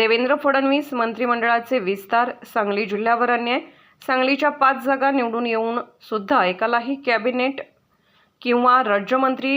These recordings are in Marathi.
देवेंद्र फडणवीस मंत्रिमंडळाचे विस्तार सांगली जिल्ह्यावर अन्याय सांगलीच्या पाच जागा निवडून येऊन सुद्धा एकालाही कॅबिनेट किंवा राज्यमंत्री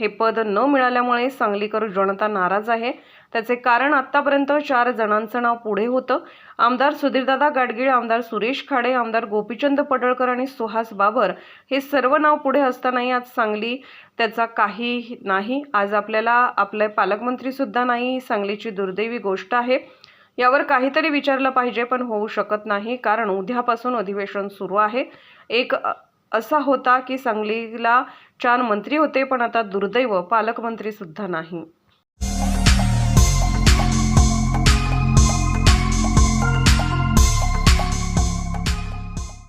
हे पद न मिळाल्यामुळे सांगलीकर जनता नाराज आहे. त्याचे कारण आत्तापर्यंत चार जणांचं नाव पुढे होतं. आमदार सुधीरदादा गाडगीळ आमदार सुरेश खाडे आमदार गोपीचंद पडळकर आणि सुहास बाबर हे सर्व नाव पुढे असतानाही आज सांगली त्याचा काही नाही. आज आपल्याला आपले पालकमंत्रीसुद्धा नाही. ही सांगलीची दुर्दैवी गोष्ट आहे. यावर काहीतरी विचारलं पाहिजे पण होऊ शकत नाही. कारण उद्यापासून अधिवेशन सुरू आहे. एक असा होता की सांगलीला चार मंत्री होते पण आता दुर्दैव पालकमंत्री सुद्धा नाही.